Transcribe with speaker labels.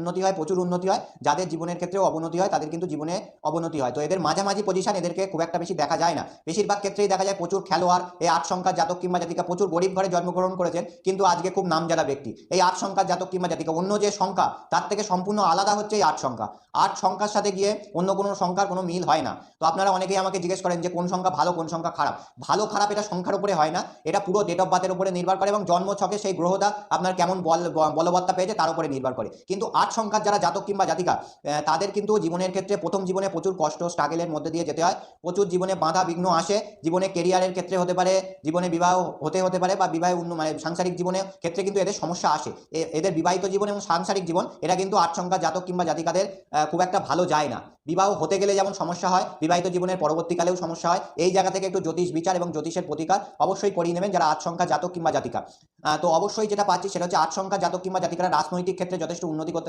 Speaker 1: উন্নতি হয়, প্রচুর উন্নতি হয়। যাদের জীবনের ক্ষেত্রেও অবনতি হয়, তাদের কিন্তু জীবনে অবনতি হয়। তো এদের মাঝামাঝি পজিশন এদেরকে খুব একটা বেশি দেখা যায় না। বেশিরভাগ ক্ষেত্রেই দেখা যায় প্রচুর খেলোয়াড়, এই আট সংখ্যার জাতক কিংবা জাতিকা প্রচুর গরিব ঘরে জন্মগ্রহণ করেছেন, কিন্তু আজকে খুব নামজাদা ব্যক্তি। এই আট সংখ্যার জাতক কিংবা জাতিকা, অন্য যে সংখ্যা, তার থেকে সম্পূর্ণ আলাদা হচ্ছে এই আট সংখ্যা। আট সংখ্যার সাথে গিয়ে অন্য কোনো সংখ্যার কোনো মিল হয় না। তো আপনারা অনেকেই আমাকে জিজ্ঞেস করেন যে, কোন সংখ্যা ভালো, কোন সংখ্যা খারাপ? ভালো, খারাপ এটা সংখ্যার উপরে হয় না। এটা পুরো ডেট অফ বার্থের উপরে নির্ভর করে এবং জন্ম ছকে সেই গ্রহটা আপনার কেমন বল, বলবত্তা পেয়েছে তার উপরে নির্ভর করে। কিন্তু আট সংখ্যার যারা জাতক কিংবা জাতিকা তাদের কিন্তু জীবনের ক্ষেত্রে প্রথম জীবনে প্রচুর কষ্ট স্ট্রাগলের মধ্যে দিয়ে যেতে হয়। প্রচুর জীবনে বাধা বিঘ্ন আসে। জীবনে কেরিয়ারের ক্ষেত্রে হতে পারে, জীবনে বিবাহ হতে হতে পারে বা বিবাহ উন্ন মানে সাংসারিক জীবনের ক্ষেত্রে কিন্তু এদের সমস্যা আসে। এদের বিবাহিত জীবন এবং সাংসারিক জীবন এটা কিন্তু আট সংখ্যা জাতক কিংবা জাতিকাদের খুব একটা ভালো যায় না। বিবাহ হতে গেলে যেমন সমস্যা হয়, বিবাহিত জীবনের পরবর্তীকালেও সমস্যা হয়। এই জায়গা থেকে একটু জ্যোতিষ বিচার এবং জ্যোতিষের প্রতিকার অবশ্যই করিয়ে নেবেন যারা আট সংখ্যা জাতক কিংবা জাতিকা। তো অবশ্যই যেটা পাচ্ছি সেটা হচ্ছে আট সংখ্যা জাতক কিংবা জাতিকারা রাজনৈতিক ক্ষেত্রে যথেষ্ট উন্নতি করতে